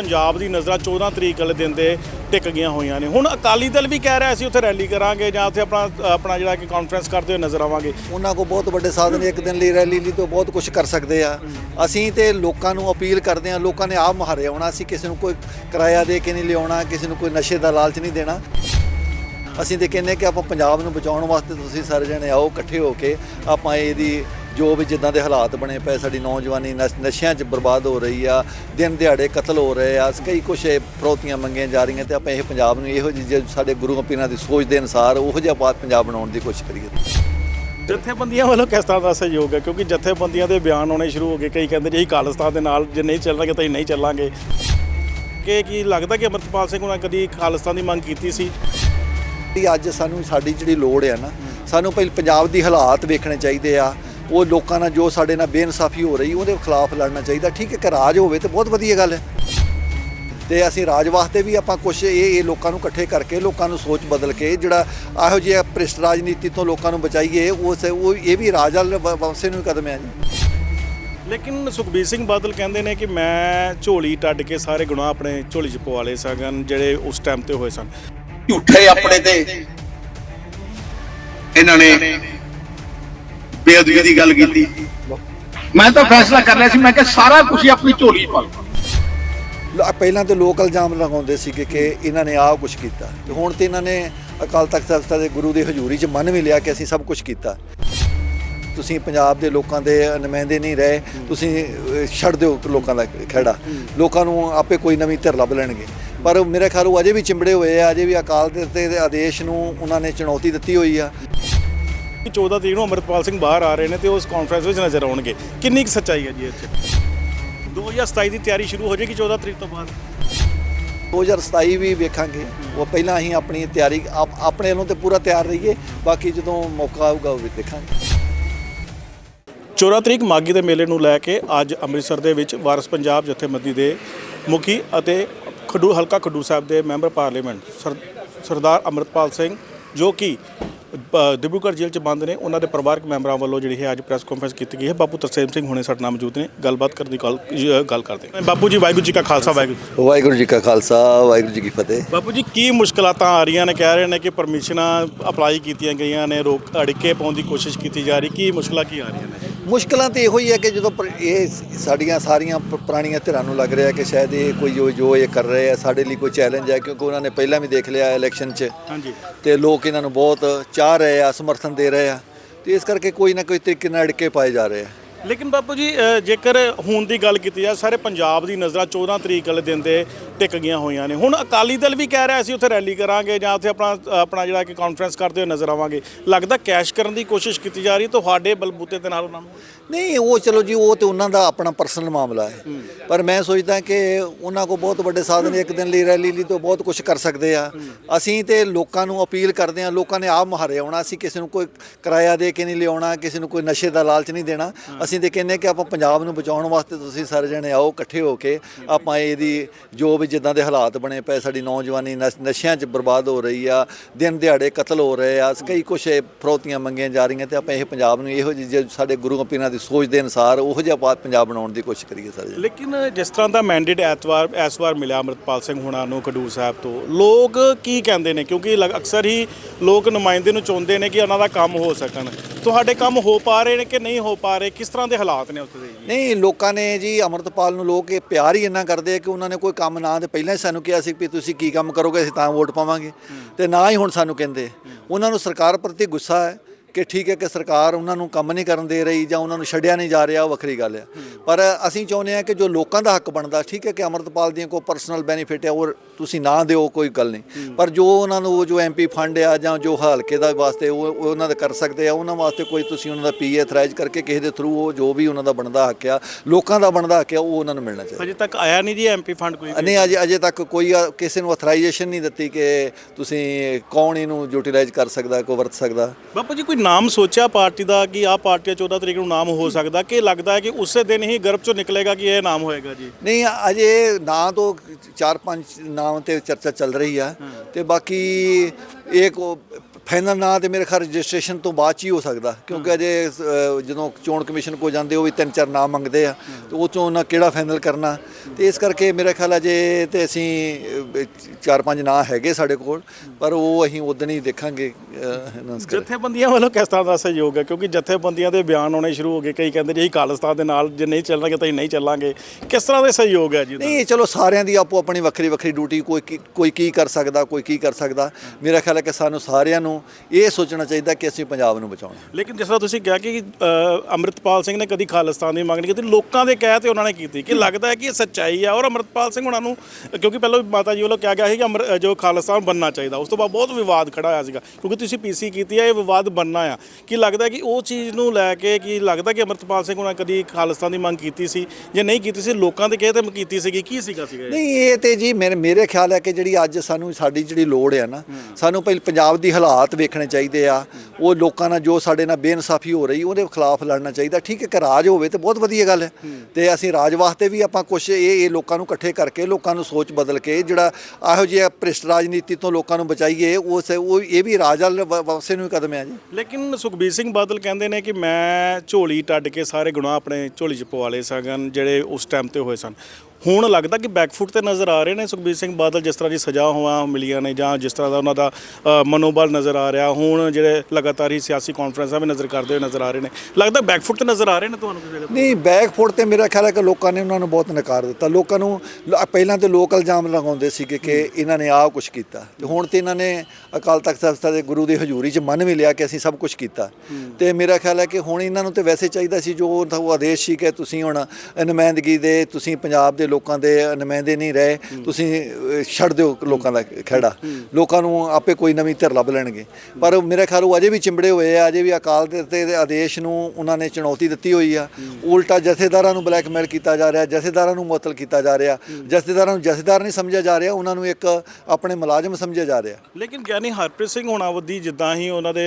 ਪੰਜਾਬ ਦੀ ਨਜ਼ਰਾਂ 14 ਤਰੀਕ ਵਾਲੇ ਦਿਨ ਦੇ ਟਿਕ ਗਈਆਂ ਹੋਈਆਂ ਨੇ। ਹੁਣ ਅਕਾਲੀ ਦਲ ਵੀ ਕਹਿ ਰਿਹਾ, ਅਸੀਂ ਉੱਥੇ ਰੈਲੀ ਕਰਾਂਗੇ ਜਾਂ ਉੱਥੇ ਆਪਣਾ ਆਪਣਾ ਜਿਹੜਾ ਕਿ ਕਾਨਫਰੰਸ ਕਰਦੇ ਹੋਏ ਨਜ਼ਰ ਆਵਾਂਗੇ। ਉਹਨਾਂ ਕੋ ਬਹੁਤ ਵੱਡੇ ਸਾਧਨ ਇੱਕ ਦਿਨ ਲਈ ਰੈਲੀ ਲਈ ਤੋਂ ਬਹੁਤ ਕੁਝ ਕਰ ਸਕਦੇ ਆ। ਅਸੀਂ ਤੇ ਲੋਕਾਂ ਨੂੰ ਅਪੀਲ ਕਰਦੇ ਆ, ਲੋਕਾਂ ਨੇ ਆਪ ਮੁਹਾਰੇ ਆਉਣਾ ਅਸੀਂ ਕਿਸੇ ਨੂੰ ਕੋਈ ਕਿਰਾਇਆ ਦੇ ਕੇ ਨਹੀਂ ਲਿਆਉਣਾ, ਕਿਸੇ ਨੂੰ ਕੋਈ ਨਸ਼ੇ ਦਾ ਲਾਲਚ ਨਹੀਂ ਦੇਣਾ। ਅਸੀਂ ਤੇ ਕਹਿੰਦੇ ਕਿ ਆਪਾਂ ਪੰਜਾਬ ਨੂੰ ਬਚਾਉਣ ਵਾਸਤੇ ਤੁਸੀਂ ਸਾਰੇ ਜਣੇ ਆਓ, ਇਕੱਠੇ ਹੋ ਕੇ ਆਪਾਂ ਇਹਦੀ ਜੋ ਵੀ ਜਿੱਦਾਂ ਦੇ ਹਾਲਾਤ ਬਣੇ ਪਏ ਸਾਡੀ ਨੌਜਵਾਨੀ ਨਸ਼- ਨਸ਼ਿਆਂ 'ਚ ਬਰਬਾਦ ਹੋ ਰਹੀ ਆ ਦਿਨ ਦਿਹਾੜੇ ਕਤਲ ਹੋ ਰਹੇ ਆ ਕਈ ਕੁਛ ਇਹ ਫਰੋਤੀਆਂ ਮੰਗੀਆਂ ਜਾ ਰਹੀਆਂ ਤੇ ਆਪਾਂ ਇਹ ਪੰਜਾਬ ਨੂੰ ਇਹੋ ਜਿਹੀ ਸਾਡੇ ਗੁਰੂ ਪੀਰਾਂ ਦੀ ਸੋਚ ਦੇ ਅਨੁਸਾਰ ਉਹੋ ਜਿਹਾ ਬਾਤ ਪੰਜਾਬ ਬਣਾਉਣ ਦੀ ਕੋਸ਼ਿਸ਼ ਕਰੀਏ। ਜਥੇਬੰਦੀਆਂ ਵੱਲੋਂ ਕਿਸ ਤਰ੍ਹਾਂ ਦਾ ਸਹਿਯੋਗ ਹੈ? ਕਿਉਂਕਿ ਜਥੇਬੰਦੀਆਂ ਦੇ ਬਿਆਨ ਆਉਣੇ ਸ਼ੁਰੂ ਹੋ ਗਏ ਕਈ ਕਹਿੰਦੇ ਜੀ ਅਸੀਂ ਖਾਲਿਸਤਾਨ ਦੇ ਨਾਲ ਜੇ ਨਹੀਂ ਚੱਲਾਂਗੇ ਤਾਂ ਅਸੀਂ ਨਹੀਂ ਚੱਲਾਂਗੇ। ਕਿ ਕੀ ਲੱਗਦਾ ਕਿ ਅਮਰਤਪਾਲ ਸਿੰਘ ਉਹਨਾਂ ਕਦੀ ਖਾਲਿਸਤਾਨ ਦੀ ਮੰਗ ਕੀਤੀ ਸੀ? ਅੱਜ ਸਾਨੂੰ ਸਾਡੀ ਜਿਹੜੀ ਲੋੜ ਹੈ ਨਾ ਸਾਨੂੰ ਪਹਿਲ ਪੰਜਾਬ ਦੀ ਹਾਲਾਤ ਵੇਖਣੇ ਚਾਹੀਦੇ ਆ। ਉਹ ਲੋਕਾਂ ਨਾਲ ਜੋ ਸਾਡੇ ਨਾਲ ਬੇਇਨਸਾਫੀ ਹੋ ਰਹੀ ਉਹਦੇ ਖਿਲਾਫ ਲੜਨਾ ਚਾਹੀਦਾ। ਠੀਕ ਹੈ ਕਿ ਰਾਜ ਹੋਵੇ ਤੇ ਬਹੁਤ ਵਧੀਆ ਗੱਲ ਹੈ। ਤੇ ਅਸੀਂ ਰਾਜ ਵਾਸਤੇ ਵੀ ਆਪਾਂ ਕੁਝ ਇਹ ਇਹ ਲੋਕਾਂ ਨੂੰ ਇਕੱਠੇ ਕਰਕੇ ਲੋਕਾਂ ਨੂੰ ਸੋਚ ਬਦਲ ਕੇ ਜਿਹੜਾ ਇਹੋ ਜਿਹੀ ਭ੍ਰਿਸ਼ਟ ਰਾਜਨੀਤੀ ਤੋਂ ਲੋਕਾਂ ਨੂੰ ਬਚਾਈਏ ਉਸ ਉਹ ਇਹ ਵੀ ਰਾਜ ਵਾਲ ਵ- ਵਸੇ ਨੂੰ ਕਦਮ ਹੈ। ਜੀ ਲੇਕਿਨ ਸੁਖਬੀਰ ਸਿੰਘ ਬਾਦਲ ਕਹਿੰਦੇ ਨੇ ਕਿ ਮੈਂ ਝੋਲੀ ਟੱਡ ਕੇ ਸਾਰੇ ਗੁਨਾਹ ਆਪਣੇ ਝੋਲੀ 'ਚ ਪਵਾ ਲਏ ਸਨ ਜਿਹੜੇ ਉਸ ਟਾਈਮ ਤੇ ਹੋਏ ਸਨ। ਝੂਠੇ ਆਪਣੇ ਤੇ ਇਹਨਾਂ ਨੇ ਬੇਅਦਬੀ ਦੀ ਗੱਲ ਕੀਤੀ। ਮੈਂ ਤਾਂ ਫੈਸਲਾ ਕਰ ਲਿਆ ਸੀ, ਮੈਂ ਕਿ ਸਾਰਾ ਕੁਝ ਆਪਣੀ ਝੋਲੀ ਪਾ ਲਓ ਪਹਿਲਾਂ ਤੇ ਲੋਕ ਇਲਜ਼ਾਮ ਲਗਾਉਂਦੇ ਸੀਗੇ ਕਿ ਇਹਨਾਂ ਨੇ ਆਹ ਕੁਝ ਕੀਤਾ। ਤੇ ਹੁਣ ਤੇ ਇਹਨਾਂ ਨੇ ਅਕਾਲ ਤਖਤ ਸਾਹਿਬ ਦੇ ਗੁਰੂ ਦੀ ਹਜ਼ੂਰੀ 'ਚ ਮੰਨ ਵੀ ਲਿਆ ਕਿ ਅਸੀਂ ਸਭ ਕੁਝ ਕੀਤਾ। ਤੁਸੀਂ ਪੰਜਾਬ ਦੇ ਲੋਕਾਂ ਦੇ ਨੁਮਾਇੰਦੇ ਨਹੀਂ ਰਹੇ, ਤੁਸੀਂ ਛੱਡ ਦਿਓ ਲੋਕਾਂ ਦਾ ਖੜਾ ਲੋਕਾਂ ਨੂੰ ਆਪੇ ਕੋਈ ਨਵੀਂ ਧਿਰ ਲੱਭ ਲੈਣਗੇ। ਪਰ ਮੇਰੇ ਖਿਆਲ ਉਹ ਅਜੇ ਵੀ ਚਿੰਬੜੇ ਹੋਏ ਆ, ਅਜੇ ਵੀ ਅਕਾਲ ਤਖ਼ਤ ਦੇ ਆਦੇਸ਼ ਨੂੰ ਉਹਨਾਂ ਨੇ ਚੁਣੌਤੀ ਦਿੱਤੀ ਹੋਈ ਆ। 14 ਤਰੀਕ ਨੂੰ ਅਮਰਤਪਾਲ ਸਿੰਘ ਬਾਹਰ ਆ ਰਹੇ ਨੇ ਤੇ ਉਸ ਕਾਨਫਰੰਸ ਵਿੱਚ ਨਜ਼ਰ ਆਉਣਗੇ। ਕਿੰਨੀ ਕੁ ਸੱਚਾਈ ਹੈ ਜੀ 'ਚ? 2027 ਦੀ ਤਿਆਰੀ ਸ਼ੁਰੂ ਹੋ ਜਾਏਗੀ 14 ਤਰੀਕ ਤੋਂ ਬਾਅਦ। 2027 ਵੀ ਵੇਖਾਂਗੇ। ਉਹ ਪਹਿਲਾਂ ਅਸੀਂ ਆਪਣੀ ਤਿਆਰੀ ਆਪ- ਆਪਣੇ ਵੱਲੋਂ ਤੇ ਪੂਰਾ ਤਿਆਰ ਰਹੀਏ। ਬਾਕੀ ਜਦੋਂ ਮੌਕਾ ਆਊਗਾ ਉਹ ਵੀ ਦੇਖਾਂਗੇ। 14 ਤਰੀਕ ਮਾਗੀ ਦੇ ਮੇਲੇ ਨੂੰ ਲੈ ਕੇ ਅੱਜ ਅੰਮ੍ਰਿਤਸਰ ਦੇ ਵਿੱਚ ਵਾਰਸ ਪੰਜਾਬ ਜਥੇਬੰਦੀ ਦੇ ਮੁਖੀ ਅਤੇ ਖਡੂ ਹਲਕਾ ਖਡੂ ਸਾਹਿਬ ਦੇ ਮੈਂਬਰ ਪਾਰਲੀਮੈਂਟ ਸਰ- ਸਰਦਾਰ ਅਮਰਤਪਾਲ ਸਿੰਘ ਜੋ ਕਿ ਡਿਬਰੂਗੜ੍ਹ ਜੇਲ੍ਹ 'ਚ ਬੰਦ ਨੇ। ਉਹਨਾਂ ਦੇ ਪਰਿਵਾਰਕ ਮੈਂਬਰਾਂ ਵੱਲੋਂ ਜਿਹੜੀ ਹੈ ਅੱਜ ਪ੍ਰੈਸ ਕਾਨਫਰੰਸ ਕੀਤੀ ਗਈ ਹੈ। ਬਾਪੂ ਤਰਸੇਮ ਸਿੰਘ ਹੁਣੇ ਸਾਡੇ ਨਾਲ ਮੌਜੂਦ ਨੇ। ਗੱਲਬਾਤ ਕਰਨ ਦੀ ਗੱਲ ਅ, ਗੱਲ ਕਰਦੇ ਹਾਂ। ਬਾਪੂ ਜੀ ਵਾਹਿਗੁਰੂ ਜੀ ਕਾ ਖਾਲਸਾ ਵਾਹਿਗੁਰੂ ਵਾਹਿਗੁਰੂ ਜੀ ਕਾ ਖਾਲਸਾ ਵਾਹਿਗੁਰੂ ਜੀ ਕੀ ਫਤਿਹ। ਬਾਪੂ ਜੀ ਕੀ ਮੁਸ਼ਕਲਾਤਾਂ ਆ ਰਹੀਆਂ ਨੇ? ਕਹਿ ਰਹੇ ਨੇ ਕਿ ਪਰਮਿਸ਼ਨਾਂ ਅਪਲਾਈ ਕੀਤੀਆਂ ਗਈਆਂ ਨੇ ਰੋਕ ਅੜਿੱਕੇ ਪਾਉਣ ਦੀ ਕੋਸ਼ਿਸ਼ ਕੀਤੀ ਜਾ ਰਹੀ। ਕੀ ਮੁਸ਼ਕਲਾਂ ਕੀ ਆ ਰਹੀਆਂ ਨੇ? ਮੁਸ਼ਕਲਾਂ ਤੇ ਇਹੋ ਹੀ ਹੈ ਕਿ ਜਦੋਂ ਇਹ ਸਾਡੀਆਂ ਸਾਰੀਆਂ ਪੁਰਾਣੀਆਂ ਧਿਰਾਂ ਨੂੰ ਲੱਗ ਰਿਹਾ ਕਿ ਸ਼ਾਇਦ ਇਹ ਕੋਈ ਜੋ ਜੋ ਇਹ ਕਰ ਰਹੇ ਆ ਸਾਡੇ ਲਈ ਕੋਈ ਚੈਲੰਜ ਹੈ ਕਿਉਂਕਿ ਉਹਨਾਂ ਨੇ ਪਹਿਲਾਂ ਵੀ ਦੇਖ ਲਿਆ ਇਲੈਕਸ਼ਨ 'ਚ। ਹਾਂਜੀ। ਤੇ ਲੋਕ ਇਹਨਾਂ ਨੂੰ ਬਹੁਤ ਚਾਹ ਰਹੇ ਆ ਸਮਰਥਨ ਦੇ ਰਹੇ ਆ। ਤੇ ਇਸ ਕਰਕੇ ਕੋਈ ਨਾ ਕੋਈ ਤਰੀਕੇ ਨਾਲ ਅੜਕੇ ਪਾਏ ਜਾ ਰਹੇ ਆ। ਲੇਕਿਨ ਬਾਪੂ ਜੀ ਜੇਕਰ ਹੁਣ ਦੀ ਗੱਲ ਕੀਤੀ ਜਾ ਸਾਰੇ ਪੰਜਾਬ ਦੀ ਨਜ਼ਰਾਂ 14 ਤਰੀਕ ਵਾਲੇ ਦਿਨ ਦੇ ਟਿਕ ਗਈਆਂ ਹੋਈਆਂ ਨੇ। ਹੁਣ ਅਕਾਲੀ ਦਲ ਵੀ ਕਹਿ ਰਿਹਾ ਸੀ ਉੱਥੇ ਰੈਲੀ ਕਰਾਂਗੇ ਜਾਂ ਉੱਥੇ ਆਪਣਾ ਆਪਣਾ ਜਿਹੜਾ ਕਿ ਕਾਨਫਰੰਸ ਕਰਦੇ ਹੋਏ ਨਜ਼ਰ ਆਵਾਂਗੇ। ਲੱਗਦਾ ਕੈਸ਼ ਕਰਨ ਦੀ ਕੋਸ਼ਿਸ਼ ਕੀਤੀ ਜਾ ਰਹੀ ਤੁਹਾਡੇ ਬਲਬੂਤੇ ਦੇ ਨਾਲ ਉਹਨਾਂ ਨੂੰ? ਨਹੀਂ ਉਹ ਚਲੋ ਜੀ ਉਹ ਤੇ ਉਹਨਾਂ ਦਾ ਆਪਣਾ ਪਰਸਨਲ ਮਾਮਲਾ ਹੈ। ਪਰ ਮੈਂ ਸੋਚਦਾ ਕਿ ਉਹਨਾਂ ਕੋ ਬਹੁਤ ਵੱਡੇ ਸਾਧਨ ਇੱਕ ਦਿਨ ਲਈ ਰੈਲੀ ਲਈ ਤੋਂ ਬਹੁਤ ਕੁਝ ਕਰ ਸਕਦੇ ਆ। ਅਸੀਂ ਤੇ ਲੋਕਾਂ ਨੂੰ ਅਪੀਲ ਕਰਦੇ ਆ ਲੋਕਾਂ ਨੇ ਆਪ ਮੁਹਾਰੇ ਆਉਣਾ ਅਸੀਂ ਕਿਸੇ ਨੂੰ ਕੋਈ ਕਿਰਾਇਆ ਦੇ ਕੇ ਨਹੀਂ ਲਿਆਉਣਾ ਕਿਸੇ ਨੂੰ ਕੋਈ ਨਸ਼ੇ ਦਾ ਲਾਲਚ ਨਹੀਂ ਦੇਣਾ। ਅਸੀਂ ਤੇ ਕਹਿੰਦੇ ਕਿ ਆਪਾਂ ਪੰਜਾਬ ਨੂੰ ਬਚਾਉਣ ਵਾਸਤੇ ਤੁਸੀਂ ਸਾਰੇ ਜਣੇ ਆਓ ਇਕੱਠੇ ਹੋ ਕੇ ਆਪਾਂ ਇਹਦੀ ਜੋ ਵੀ ਜਿੱਦਾਂ ਦੇ ਹਾਲਾਤ ਬਣੇ ਪਏ ਸਾਡੀ ਨੌਜਵਾਨੀ ਨਸ਼- ਨਸ਼ਿਆਂ 'ਚ ਬਰਬਾਦ ਹੋ ਰਹੀ ਆ ਦਿਨ ਦਿਹਾੜੇ ਕਤਲ ਹੋ ਰਹੇ ਆ ਕਈ ਕੁਛ ਫਰੋਤੀਆਂ ਮੰਗੀਆਂ ਜਾ ਰਹੀਆਂ ਤੇ ਆਪਾਂ ਇਹ ਪੰਜਾਬ ਨੂੰ ਇਹੋ ਜਿਹੀ ਸਾਡੇ ਗੁਰੂ ਪੀਰਾਂ ਦੀ ਸੋਚ ਦੇ ਅਨੁਸਾਰ ਉਹੋ ਜਿਹਾ ਬਾਤ ਪੰਜਾਬ ਬਣਾਉਣ ਦੀ ਕੋਸ਼ਿਸ਼ ਕਰੀਏ ਸਾਰੇ। ਲੇਕਿਨ ਜਿਸ ਤਰ੍ਹਾਂ ਦਾ ਮੈਂਡੇਟ ਐਤਵਾਰ ਇਸ ਵਾਰ ਮਿਲਿਆ ਅਮਰਤਪਾਲ ਸਿੰਘ ਹੁਣਾਂ ਨੂੰ ਖਡੂਰ ਸਾਹਿਬ ਤੋਂ ਲੋਕ ਕੀ ਕਹਿੰਦੇ ਨੇ? ਕਿਉਂਕਿ ਅਕਸਰ ਹੀ ਲੋਕ ਨੁਮਾਇੰਦੇ ਨੂੰ ਚਾਹੁੰਦੇ ਨੇ ਕਿ ਉਹਨਾਂ ਦਾ ਕੰਮ ਹੋ ਸਕਣ। ਤੁਹਾਡੇ ਕੰਮ ਹੋ ਪਾ ਰਹੇ ਨੇ ਕਿ ਨਹੀਂ ਹੋ ਪਾ ਰਹੇ? ਕਿਸ ਤਰ੍ਹਾਂ ਦੇ ਹਾਲਾਤ ਨੇ ਉੱਥੇ ਦੇ ਨਹੀਂ ਲੋਕਾਂ ਨੇ ਜੀ ਅਮਰਤਪਾਲ ਨੂੰ ਲੋਕ ਇਹ ਪਿਆਰ ਹੀ ਇੰਨਾ ਕਰਦੇ ਆ ਕਿ ਉਹਨਾਂ ਨੇ ਕੋਈ ਕੰਮ ਨਾ ਤੇ ਪਹਿਲਾਂ ਹੀ ਸਾਨੂੰ ਕਿਹਾ ਸੀ ਵੀ ਤੁਸੀਂ ਕੀ ਕੰਮ ਕਰੋਗੇ ਅਸੀਂ ਤਾਂ ਵੋਟ ਪਾਵਾਂਗੇ। ਤੇ ਨਾ ਹੀ ਹੁਣ ਸਾਨੂੰ ਕਹਿੰਦੇ। ਉਹਨਾਂ ਨੂੰ ਸਰਕਾਰ ਪ੍ਰਤੀ ਗੁੱਸਾ ਹੈ। ਕਿ ਠੀਕ ਹੈ ਕਿ ਸਰਕਾਰ ਉਹਨਾਂ ਨੂੰ ਕੰਮ ਨਹੀਂ ਕਰਨ ਦੇ ਰਹੀ ਜਾਂ ਉਹਨਾਂ ਨੂੰ ਛੱਡਿਆ ਨਹੀਂ ਜਾ ਰਿਹਾ ਉਹ ਵੱਖਰੀ ਗੱਲ ਹੈ। ਪਰ ਅਸੀਂ ਚਾਹੁੰਦੇ ਹਾਂ ਕਿ ਜੋ ਲੋਕਾਂ ਦਾ ਹੱਕ ਬਣਦਾ ਠੀਕ ਹੈ ਕਿ ਅਮਰਤਪਾਲ ਦੀਆਂ ਕੋਈ ਪਰਸਨਲ ਬੈਨੀਫਿਟ ਹੈ ਉਹ ਤੁਸੀਂ ਨਾ ਦਿਓ ਕੋਈ ਗੱਲ ਨਹੀਂ। ਪਰ ਜੋ ਉਹਨਾਂ ਨੂੰ ਉਹ ਜੋ ਐਮਪੀ ਫੰਡ ਆ ਜਾਂ ਜੋ ਹਲਕੇ ਦਾ ਵਾਸਤੇ ਉਹ ਉਹ ਉਹਨਾਂ ਦਾ ਕਰ ਸਕਦੇ ਆ ਉਹਨਾਂ ਵਾਸਤੇ ਕੋਈ ਤੁਸੀਂ ਉਹਨਾਂ ਦਾ ਪੀਏ ਅਥਰਾਈਜ਼ ਕਰਕੇ ਕਿਸੇ ਦੇ ਥਰੂ ਉਹ ਜੋ ਵੀ ਉਹਨਾਂ ਦਾ ਬਣਦਾ ਹੱਕ ਆ ਲੋਕਾਂ ਦਾ ਬਣਦਾ ਹੱਕ ਆ ਉਹ ਉਹਨਾਂ ਨੂੰ ਮਿਲਣਾ ਚਾਹੀਦਾ। ਅਜੇ ਤੱਕ ਆਇਆ ਨਹੀਂ ਜੀ ਐਮਪੀ ਫੰਡ ਕੋਈ? ਨਹੀਂ ਅਜੇ ਅਜੇ ਤੱਕ ਕੋਈ ਕਿਸੇ ਨੂੰ ਅਥਰਾਈਜੇਸ਼ਨ ਨਹੀਂ ਦਿੱਤੀ ਕਿ ਤੁਸੀਂ ਕੌਣ ਇਹਨੂੰ ਯੂਟਿਲਾਈਜ਼ ਕਰ ਸਕਦਾ ਕੋਈ ਵਰਤ ਸਕਦਾ। ਬਾਪੂ ਜੀ ਕੋਈ ਨਾਮ ਸੋਚਿਆ ਪਾਰਟੀ ਦਾ ਕਿ ਆਹ ਪਾਰਟੀ 14 ਤਰੀਕ ਨੂੰ ਨਾਮ ਹੋ ਸਕਦਾ ਕਿ ਲੱਗਦਾ ਹੈ ਕਿ ਉਸੇ ਦਿਨ ਹੀ ਗਰਭ ਚੋਂ ਨਿਕਲੇਗਾ ਕਿ ਇਹ ਨਾਮ ਹੋਏਗਾ ਜੀ? ਨਹੀਂ ਅਜੇ ਨਾਂ ਤੋਂ ਚਾਰ ਪੰਜ ਨਾਮ ਤੇ ਚਰਚਾ ਚੱਲ ਰਹੀ ਆ ਤੇ ਬਾਕੀ ਇੱਕ ਫਾਈਨਲ ਨਾਂ ਤੇ ਮੇਰੇ ਖਿਆਲ ਰਜਿਸਟ੍ਰੇਸ਼ਨ ਤੋਂ ਬਾਅਦ ਹੀ ਹੋ ਸਕਦਾ ਕਿਉਂਕਿ ਅਜੇ ਜਦੋਂ ਚੋਣ ਕਮਿਸ਼ਨ ਕੋ ਜਾਂਦੇ ਉਹ ਵੀ ਤਿੰਨ ਚਾਰ ਨਾਮ ਮੰਗਦੇ ਆ ਤੇ ਉਹ ਚੋਂ ਉਹਨਾਂ ਕਿਹੜਾ ਫਾਈਨਲ ਕਰਨਾ ਤੇ ਇਸ ਕਰਕੇ ਮੇਰੇ ਖਿਆਲ ਅਜੇ ਤੇ ਅਸੀਂ ਚਾਰ ਪੰਜ ਨਾਂ ਹੈਗੇ ਸਾਡੇ ਕੋਲ ਪਰ ਉਹ ਅਸੀਂ ਉਦੋਂ ਹੀ ਦੇਖਾਂਗੇ ਅਨਾਉਂਸ ਕਰ ਜਥੇਬੰਦੀਆਂ ਵੱਲੋਂ ਕਿਸ ਤਰ੍ਹਾਂ ਦਾ ਸਹਿਯੋਗ ਹੈ? ਕਿਉਂਕਿ ਜਥੇਬੰਦੀਆਂ ਦੇ ਬਿਆਨ ਆਉਣੇ ਸ਼ੁਰੂ ਹੋ ਗਏ ਕਈ ਕਹਿੰਦੇ ਜੀ ਅਸੀਂ ਖਾਲਿਸਤਾਨ ਦੇ ਨਾਲ ਜੇ ਨਹੀਂ ਚੱਲਾਂਗੇ ਤਾਂ ਅਸੀਂ ਨਹੀਂ ਚੱਲਾਂਗੇ। ਕਿਸ ਤਰ੍ਹਾਂ ਦੇ ਸਹਿਯੋਗ ਹੈ ਜੀ? ਨਹੀਂ ਚਲੋ ਸਾਰਿਆਂ ਦੀ ਆਪੋ ਆਪਣੀ ਵੱਖਰੀ ਵੱਖਰੀ ਡਿਊਟੀ ਕੋਈ ਕੋਈ ਕੀ ਕਰ ਸਕਦਾ ਕੋਈ ਕੀ ਕਰ ਸਕਦਾ। ਮੇਰਾ ਖਿਆਲ ਹੈ ਕਿ ਸਾਨੂੰ ਸਾਰਿਆਂ ਨੂੰ ਇਹ ਸੋਚਣਾ ਚਾਹੀਦਾ ਕਿ ਅਸੀਂ ਪੰਜਾਬ ਨੂੰ ਬਚਾਉਣਾ ਲੇਕਿਨ ਜਿਸ ਤਰ੍ਹਾਂ ਤੁਸੀਂ ਕਿਹਾ ਕਿ ਅ, ਅੰਮ੍ਰਿਤਪਾਲ ਸਿੰਘ ਨੇ ਕਦੀ ਖਾਲਿਸਤਾਨ ਦੀ ਮੰਗ ਨਹੀਂ ਕੀਤੀ ਲੋਕਾਂ ਦੇ ਕਹਿ ਤੇ ਉਹਨਾਂ ਨੇ ਕੀਤੀ ਕਿ ਲੱਗਦਾ ਹੈ ਕਿ ਇਹ ਸੱਚਾਈ ਆ ਔਰ ਅੰਮ੍ਰਿਤਪਾਲ ਸਿੰਘ ਉਹਨਾਂ ਨੂੰ ਕਿਉਂਕਿ ਪਹਿਲਾਂ ਵੀ ਮਾਤਾ ਜੀ ਵੱਲੋਂ ਕਿਹਾ ਗਿਆ ਸੀ ਕਿ ਅੰਮ੍ਰਿ- ਜੋ ਖਾਲਿਸਤਾਨ ਬਣਨਾ ਚਾਹੀਦਾ ਉਸ ਤੋਂ ਬਾਅਦ ਬਹੁਤ ਵਿਵਾਦ ਖੜਾ ਹੋਇਆ ਸੀਗਾ ਕਿਉਂਕਿ ਤੁਸੀਂ ਪੀਸੀ ਕੀਤੀ ਹੈ ਇਹ ਵਿਵਾਦ ਬਣਨਾ ਆ ਕਿ ਲੱਗਦਾ ਕਿ ਉਹ ਚੀਜ਼ ਨੂੰ ਲੈ ਕੇ ਕਿ ਲੱਗਦਾ ਕਿ ਅੰਮ੍ਰਿਤਪਾਲ ਸਿੰਘ ਉਹਨਾਂ ਕਦੀ ਖਾਲਿਸਤਾਨ ਦੀ ਮੰਗ ਕੀਤੀ ਸੀ ਜੇ ਨਹੀਂ ਕੀਤੀ ਸੀ ਲੋਕਾਂ ਦੇ ਕਹੇ ਤੇ ਕੀਤੀ ਸੀਗੀ ਕੀ ਸੀਗਾ ਸੀਗਾ ਇਹ? ਨਹੀਂ ਇਹ ਤੇ ਜੀ ਮੇਰੇ ਮੇਰੇ ਖਿਆਲ ਹੈ ਕਿ ਜਿਹੜੀ ਅੱਜ ਸਾਨੂੰ ਸਾਡੀ ਜਿਹੜੀ ਲੋੜ ਹੈ ਨਾ ਸਾਨੂੰ ਪਹਿਲ ਪੰਜਾਬ ਦੀ ਹਾਲਾਤ ਵੇਖਣੇ ਚਾਹੀਦੇ ਆ। ਉਹ ਲੋਕਾਂ ਨਾਲ ਜੋ ਸਾਡੇ ਨਾਲ ਬੇਇਨਸਾਫੀ ਹੋ ਰਹੀ ਉਹਦੇ ਖਿਲਾਫ ਲੜਨਾ ਚਾਹੀਦਾ। ਠੀਕ ਹੈ ਕਿ ਰਾਜ ਹੋਵੇ ਤੇ ਬਹੁਤ ਵਧੀਆ ਗੱਲ ਹੈ। ਤੇ ਅਸੀਂ ਰਾਜ ਵਾਸਤੇ ਵੀ ਆਪਾਂ ਕੁਝ ਇਹ ਇਹ ਲੋਕਾਂ ਨੂੰ ਇਕੱਠੇ ਕਰਕੇ ਲੋਕਾਂ ਨੂੰ ਸੋਚ ਬਦਲ ਕੇ ਜਿਹੜਾ ਇਹੋ ਜਿਹੀ ਭ੍ਰਿਸ਼ਟ ਰਾਜਨੀਤੀ ਤੋਂ ਲੋਕਾਂ ਨੂੰ ਬਚਾਈਏ ਉਸ ਉਹ ਇਹ ਵੀ ਰਾਜ ਵੱਲ ਵਾਪਸੇ ਨੂੰ ਕਦਮ ਹੈ ਜੀ। ਲੇਕਿਨ ਸੁਖਬੀਰ ਸਿੰਘ ਬਾਦਲ ਕਹਿੰਦੇ ਨੇ ਕਿ ਮੈਂ ਝੋਲੀ ਟੱਡ ਕੇ ਸਾਰੇ ਗੁਨਾਹ ਆਪਣੇ ਝੋਲੀ 'ਚ ਪਵਾ ਲਏ ਸਨ ਜਿਹੜੇ ਉਸ ਟਾਈਮ ਤੇ ਹੋਏ ਸਨ। ਹੁਣ ਲੱਗਦਾ ਕਿ ਬੈਕਫੁੱਟ ਤੇ ਨਜ਼ਰ ਆ ਰਹੇ ਨੇ ਸੁਖਬੀਰ ਸਿੰਘ ਬਾਦਲ ਜਿਸ ਤਰ੍ਹਾਂ ਦੀ ਸਜ਼ਾ ਹੋਆ ਮਿਲੀਆਂ ਨੇ ਜਾਂ ਜਿਸ ਤਰ੍ਹਾਂ ਦਾ ਉਹਨਾਂ ਦਾ ਮਨੋਬਲ ਨਜ਼ਰ ਆ ਰਿਹਾ। ਹੁਣ ਜਿਹੜੇ ਲਗਾਤਾਰ ਹੀ ਸਿਆਸੀ ਕਾਨਫਰੰਸਾਂ ਵੀ ਨਜ਼ਰ ਕਰਦੇ ਹੋਏ ਨਜ਼ਰ ਆ ਰਹੇ ਨੇ। ਲੱਗਦਾ ਬੈਕਫੁੱਟ ਤੇ ਨਜ਼ਰ ਆ ਰਹੇ ਨੇ ਤੁਹਾਨੂੰ ਕਿਸੇ ਜਗ੍ਹਾ? ਨਹੀਂ ਬੈਕਫੁੱਟ ਤੇ ਮੇਰਾ ਖਿਆਲ ਹੈ ਕਿ ਲੋਕਾਂ ਨੇ ਉਹਨਾਂ ਨੂੰ ਬਹੁਤ ਨਕਾਰ ਦਿੱਤਾ। ਲੋਕਾਂ ਨੂੰ ਪਹਿਲਾਂ ਤੇ ਲੋਕ ਇਲਜ਼ਾਮ ਲਗਾਉਂਦੇ ਸੀਗੇ ਕਿ ਇਹਨਾਂ ਨੇ ਆਹ ਕੁਝ ਕੀਤਾ। ਤੇ ਹੁਣ ਤੇ ਇਹਨਾਂ ਨੇ ਅਕਾਲ ਤਖਤ ਸੰਸਥਾ ਦੇ ਗੁਰੂ ਦੀ ਹਜ਼ੂਰੀ 'ਚ ਮੰਨ ਵੀ ਲਿਆ ਕਿ ਅਸੀਂ ਸਭ ਕੁਝ ਕੀਤਾ। ਤੇ ਮੇਰਾ ਖਿਆਲ ਹੈ ਕਿ ਹੁਣ ਇਹਨਾਂ ਨੂੰ ਤੇ ਵੈਸੇ ਚਾਹੀਦਾ ਸੀ ਜੋ ਉਹ ਆਦੇਸ਼ ਸੀ ਕਿ ਤੁਸੀਂ ਹੁਣ ਨੁਮਾਇੰਦਗੀ ਦੇ ਤੁਸੀਂ ਪੰਜਾਬ ਦੇ ਲੋਕਾਂ ਦੇ ਨੁਮਾਇੰਦੇ ਨਹੀਂ ਰਹੇ ਤੁਸੀਂ ਛੱਡ ਦਿਓ ਲੋਕਾਂ ਦਾ ਖਹਿੜਾ। ਲੋਕਾਂ ਨੂੰ ਆਪੇ ਕੋਈ ਨਵੀਂ ਧਿਰ ਲੱਭ ਲੈਣਗੇ। ਪਰ ਮੇਰੇ ਖਿਆਲ ਉਹ ਅਜੇ ਵੀ ਚਿੰਬੜੇ ਹੋਏ ਆ ਅਜੇ ਵੀ ਅਕਾਲ ਦੇ ਆਦੇਸ਼ ਨੂੰ ਉਹਨਾਂ ਨੇ ਚੁਣੌਤੀ ਦਿੱਤੀ ਹੋਈ ਆ। ਉਲਟਾ ਜਥੇਦਾਰਾਂ ਨੂੰ ਬਲੈਕਮੇਲ ਕੀਤਾ ਜਾ ਰਿਹਾ ਜਥੇਦਾਰਾਂ ਨੂੰ ਮੁਅੱਤਲ ਕੀਤਾ ਜਾ ਰਿਹਾ। ਜਥੇਦਾਰਾਂ ਨੂੰ ਜਥੇਦਾਰ ਨਹੀਂ ਸਮਝਿਆ ਜਾ ਰਿਹਾ ਉਹਨਾਂ ਨੂੰ ਇੱਕ ਆਪਣੇ ਮੁਲਾਜ਼ਮ ਸਮਝਿਆ ਜਾ ਰਿਹਾ। ਲੇਕਿਨ ਗਿਆਨੀ ਹਰਪ੍ਰੀਤ ਸਿੰਘ ਹੁਣਾਵਦੀ ਜਿੱਦਾਂ ਹੀ ਉਹਨਾਂ ਦੇ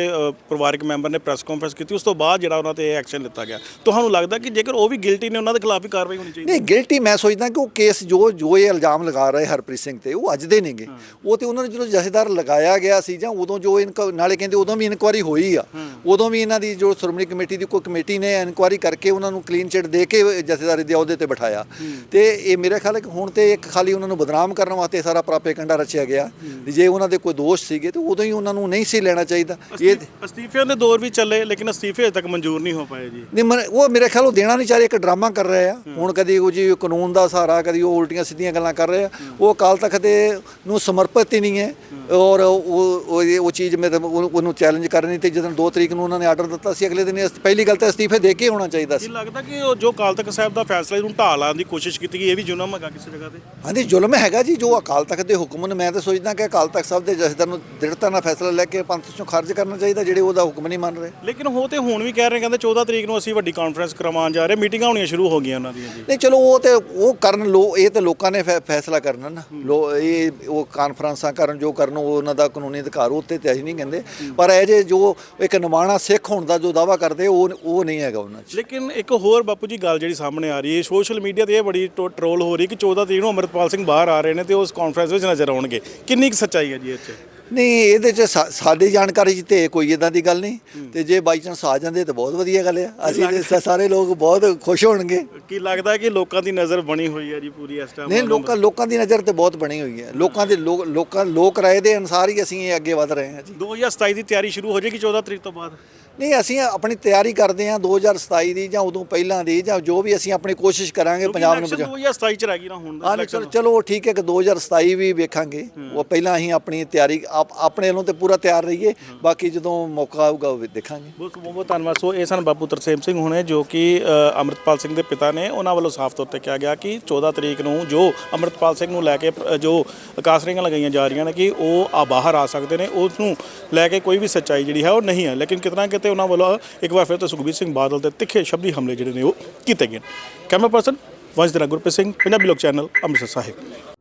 ਪਰਿਵਾਰਕ ਮੈਂਬਰ ਨੇ ਪ੍ਰੈਸ ਕਾਨਫਰੰਸ ਕੀਤੀ ਉਸ ਤੋਂ ਬਾਅਦ ਜਿਹੜਾ ਉਹਨਾਂ ਤੇ ਐਕਸ਼ਨ ਲਿੱਤਾ ਗਿਆ। ਤੁਹਾਨੂੰ ਲੱਗਦਾ ਕਿ ਜੇਕਰ ਉਹ ਵੀ ਗਿਲਟੀ ਨੇ ਉਹਨਾਂ ਦੇ ਖਿਲਾਫ ਵੀ ਕਾਰਵਾਈ ਹੋਣੀ ਚਾਹੀਦੀ ਨਹੀਂ ਗਿਲਟੀ ਮੈਂ ਸੋਚਦਾ ਕਿ ਉਹ ਕੇਸ ਜੋ ਜੋ ਇਹ ਇਲਜ਼ਾਮ ਲਗਾ ਰਹੇ ਹਰਪ੍ਰੀਤ ਸਿੰਘ ਤੇ ਉਹ ਅੱਜ ਦੇ ਨਹੀਂਗੇ ਉਹ ਤੇ ਉਹਨਾਂ ਨੂੰ ਜਦੋਂ ਜਥੇਦਾਰ ਲਗਾਇਆ ਗਿਆ ਸੀ ਜਾਂ ਉਦੋਂ ਜੋ ਨਾਲੇ ਕਹਿੰਦੇ ਉਦੋਂ ਵੀ ਇਨਕੁਆਰੀ ਹੋਈ ਆ। ਉਦੋਂ ਵੀ ਇਹਨਾਂ ਦੀ ਜੋ ਸ਼੍ਰੋਮਣੀ ਕਮੇਟੀ ਦੀ ਕੋਈ ਕਮੇਟੀ ਨੇ ਇਨਕੁਆਰੀ ਕਰਕੇ ਉਹਨਾਂ ਨੂੰ ਕਲੀਨ ਚਿਟ ਦੇ ਕੇ ਜਥੇਦਾਰੀ ਦੇ ਅਹੁਦੇ ਤੇ ਬਿਠਾਇਆ। ਤੇ ਇਹ ਮੇਰੇ ਖਿਆਲ ਹੈ ਕਿ ਹੁਣ ਤੇ ਇੱਕ ਖਾਲੀ ਉਹਨਾਂ ਨੂੰ ਬਦਨਾਮ ਕਰਨ ਵਾਸਤੇ ਸਾਰਾ ਪ੍ਰਾਪੇਕੰਡਾ ਰਚਿਆ ਗਿਆ। ਜੇ ਉਹਨਾਂ ਦੇ ਕੋਈ ਦੋਸ਼ ਸੀਗੇ ਤੇ ਉਦੋਂ ਹੀ ਉਹਨਾਂ ਨੂੰ ਨਹੀਂ ਸੀ ਲੈਣਾ ਚਾਹੀਦਾ। ਇਹ ਅਸਤੀਫਿਆਂ ਦੇ ਦੌਰ ਵੀ ਚੱਲੇ ਲੇਕਿਨ ਅਸਤੀਫੇ ਤੱਕ ਮਨਜ਼ੂਰ ਨਹੀਂ ਹੋ ਪਾਏ ਜੀ। ਨਹੀਂ ਉਹ ਮੇਰੇ ਖਿਆਲ ਉਹ ਦੇਣਾ ਨਹੀਂ ਚਾਹ ਰਹੇ ਇੱਕ ਡਰਾਮਾ ਕਰ ਰਹੇ ਆ। ਹੁਣ ਕਦੀ ਉਹ ਜੀ ਕਾਨੂੰਨ ਦਾ ਸਹਾਰਾ ਕਦੀ ਉਹ ਉਲਟੀਆਂ ਸਿੱਧੀਆਂ ਗੱਲਾਂ ਕਰ ਰਹੇ ਆ। ਉਹ ਅਕਾਲ ਤਖਤ ਦੇ ਨੂੰ ਸਮਰਪਿਤ ਹੀ ਨਹੀਂ ਹੈ। ਔਰ ਉਹ ਉਹ ਚੀਜ਼ ਮੈਂ ਉਹਨੂੰ ਚੈਲੰਜ ਕਰਨੀ ਤੇ ਜਦੋਂ 2 ਤਰੀਕ ਨੂੰ ਉਹਨਾਂ ਨੇ ਆਰਡਰ ਦਿੱਤਾ ਸੀ ਅਗਲੇ ਦਿਨ ਪਹਿਲੀ ਗੱਲ ਤਾਂ ਅਸਤੀਫੇ ਦੇ ਕੇ ਹੋਣਾ ਚਾਹੀਦਾ ਸੀ। ਲੱਗਦਾ ਕਿ ਉਹ ਜੋ ਅਕਾਲ ਤਖਤ ਸਾਹਿਬ ਦਾ ਫੈਸਲਾ ਇਹਨੂੰ ਢਾਹ ਲਾਉਣ ਦੀ ਕੋਸ਼ਿਸ਼ ਕੀਤੀ ਗਈ ਇਹ ਵੀ ਜੁਰਮ ਹੈਗਾ ਕਿਸੇ ਜਗ੍ਹਾ ਤੇ? ਹਾਂਜੀ ਜ਼ੁਲਮ ਹੈਗਾ ਜੀ ਜੋ ਅਕਾਲ ਤਖਤ ਦੇ ਹੁਕਮ ਨੇ। ਮੈਂ ਤਾਂ ਸੋਚਦਾ ਕਿ ਅਕਾਲ ਤਖਤ ਸਾਹਿਬ ਦੇ ਜਥੇਦਾਰ ਨੂੰ ਦ੍ਰਿੜਤਾ ਨਾਲ ਫੈਸਲਾ ਲੈ ਕੇ ਪੰਥ ਚੋਂ ਖਾਰਜ ਕਰਨਾ ਚਾਹੀਦਾ ਜਿਹੜੇ ਉਹਦਾ ਹੁਕਮ ਨਹੀਂ ਮੰਨ ਰਹੇ। ਲੇਕਿਨ ਉਹ ਤੇ ਹੁਣ ਵੀ ਕਹਿ ਰਹੇ ਕਹਿੰਦੇ 14 ਤਰੀਕ ਨੂੰ ਅਸੀਂ ਵੱਡੀ ਕਾਨਫਰੰਸ ਕਰਵਾਉਣ ਜਾ ਰਹੇ ਮੀਟਿੰਗਾਂ ਹੋਣੀਆਂ ਸ਼ੁਰੂ ਹੋ ਗਈਆਂ ਉਹਨਾਂ ਦੀਆਂ ਜੀ। ਨਹੀਂ ਚਲੋ ਉਹ ਤੇ ਉਹ ਕਰਨ ਲੋ ਇਹ ਤਾਂ ਲੋਕਾਂ ਨੇ ਫੈ- ਫੈਸਲਾ ਕਰਨਾ ਨਾ। ਲੋ ਇਹ ਉਹ ਕਾਨਫਰੰਸਾਂ ਕਰਨ ਜੋ ਕਰਨ ਉਹਨਾਂ ਦਾ ਕਾਨੂੰਨੀ ਅਧਿਕਾਰ ਉੱਤੇ ਤੇ ਅਸੀਂ ਨਹੀਂ ਕਹਿੰਦੇ। ਪਰ ਇਹ ਜੇ ਜੋ ਇੱਕ ਨਿਮਾਣਾ ਸਿੱਖ ਹੋਣ ਦਾ ਜੋ ਦਾਵਾ ਕਰਦੇ, ਉਹ ਉਹ ਨਹੀਂ ਹੈਗਾ ਉਹਨਾਂ 'ਚ। ਲੇਕਿਨ ਇੱਕ ਹੋਰ ਬਾਪੂ ਜੀ ਗੱਲ ਜਿਹੜੀ ਸਾਹਮਣੇ ਆ ਰਹੀ ਹੈ, ਸੋਸ਼ਲ ਮੀਡੀਆ ਤੇ ਇਹ ਬੜੀ ਟਰੋਲ ਹੋ ਰਹੀ ਕਿ 14 ਤਰੀਕ ਨੂੰ ਅਮਰਪਾਲ ਸਿੰਘ ਬਾਹਰ ਆ ਰਹੇ ਨੇ ਤੇ ਉਸ ਕਾਨਫਰੰਸ ਵਿੱਚ ਨਜ਼ਰ ਆਉਣਗੇ। ਕਿੰਨੀ ਕੁ ਸੱਚਾਈ ਹੈ ਜੀ ਇਹ 'ਚ? ਨਹੀਂ ਇਹਦੇ 'ਚ ਸਾ- ਸਾਡੀ ਜਾਣਕਾਰੀ 'ਚ ਤੇ ਕੋਈ ਇਦਾਂ ਦੀ ਗੱਲ ਨਹੀਂ। ਤੇ ਜੇ ਬਾਈ ਚਾਂਸ ਆ ਜਾਂਦੇ ਤਾਂ ਬਹੁਤ ਵਧੀਆ ਗੱਲ ਆ। ਅਸੀਂ ਤੇ ਸ- ਸਾਰੇ ਲੋਕ ਬਹੁਤ ਖੁਸ਼ ਹੋਣਗੇ। ਕੀ ਲੱਗਦਾ ਕਿ ਲੋਕਾਂ ਦੀ ਨਜ਼ਰ ਬਣੀ ਹੋਈ ਹੈ ਜੀ ਪੂਰੀ ਇਸ ਟਾਈਮ ਨਹੀਂ ਲੋਕਾਂ ਲੋਕਾਂ ਦੀ ਨਜ਼ਰ ਤੇ ਬਹੁਤ ਬਣੀ ਹੋਈ ਹੈ ਲੋਕਾਂ ਦੇ ਲੋਕ ਲੋਕਾਂ ਲੋਕ ਰਾਏ ਦੇ ਅਨੁਸਾਰ ਹੀ ਅਸੀਂ ਇਹ ਅੱਗੇ ਵਧ ਰਹੇ ਹਾਂ ਜੀ। 2027 ਦੀ ਤਿਆਰੀ ਸ਼ੁਰੂ ਹੋ ਜਾਏਗੀ 14 ਤਰੀਕ ਤੋਂ ਬਾਅਦ? ਨਹੀਂ ਅਸੀਂ ਆਪਣੀ ਤਿਆਰੀ ਕਰਦੇ ਹਾਂ 2027 ਦੀ ਜਾਂ ਉਦੋਂ ਪਹਿਲਾਂ ਦੀ ਜਾਂ ਜੋ ਵੀ ਅਸੀਂ ਆਪਣੀ ਕੋਸ਼ਿਸ਼ ਕਰਾਂਗੇ ਪੰਜਾਬ ਨੂੰ ਬਚਾ 2027 ਚ ਰਹਿ ਗਈ ਨਾ ਹੁਣ ਹਾਂ ਨਹੀਂ, ਚਲੋ ਚਲੋ ਠੀਕ ਹੈ ਕਿ 2027 ਵੀ ਵੇਖਾਂਗੇ। ਉਹ ਪਹਿਲਾਂ ਅਸੀਂ ਆਪਣੀ ਤਿਆਰੀ ਆਪ- ਆਪਣੇ ਵੱਲੋਂ ਤੇ ਪੂਰਾ ਤਿਆਰ ਰਹੀਏ। ਬਾਕੀ ਜਦੋਂ ਮੌਕਾ ਆਊਗਾ ਉਹ ਦੇਖਾਂਗੇ। ਬਹੁਤ ਬਹੁਤ ਧੰਨਵਾਦ। ਸੋ ਇਹ ਸਨ ਬਾਪੂ ਤਰਸੇਮ ਸਿੰਘ ਹੁਣੇ ਜੋ ਕਿ ਅੰਮ੍ਰਿਤਪਾਲ ਸਿੰਘ ਦੇ ਪਿਤਾ ਨੇ। ਉਹਨਾਂ ਵੱਲੋਂ ਸਾਫ਼ ਤੌਰ ਤੇ ਕਿਹਾ ਗਿਆ ਕਿ 14 ਤਰੀਕ ਨੂੰ ਜੋ ਅੰਮ੍ਰਿਤਪਾਲ ਸਿੰਘ ਨੂੰ ਲੈ ਕੇ ਜੋ ਕਾਸਰਿੰਗਾਂ ਲਗਾਈਆਂ ਜਾ ਰਹੀਆਂ ਨੇ ਕਿ ਉਹ ਆ ਬਾਹਰ ਆ ਸਕਦੇ ਨੇ। ਉਸ ਨੂੰ ਲੈ ਕੇ ਕੋਈ ਵੀ ਸੱਚਾਈ ਜਿਹੜੀ ਹੈ ਉਹ ਨਹੀਂ ਹੈ। ਲੇਕਿਨ ਕਿਤਨਾ ਕਿਤੇ ਉਹਨਾਂ ਵੱਲੋਂ ਇੱਕ ਵਾਰ ਫਿਰ ਤੋਂ ਸੁਖਬੀਰ ਸਿੰਘ ਬਾਦਲ ਤੇ ਤਿੱਖੇ ਸ਼ਬਦੀ ਹਮਲੇ ਜਿਹੜੇ ਨੇ ਉਹ ਕੀਤੇ ਗਏ ਕੈਮਰਾ ਪਰਸਨ ਵੰਸ਼ ਗੁਰਪ੍ਰੀਤ ਸਿੰਘ, ਪੰਜਾਬੀ ਲੋਕ ਚੈਨਲ ਅੰਮ੍ਰਿਤਸਰ ਸਾਹਿਬ।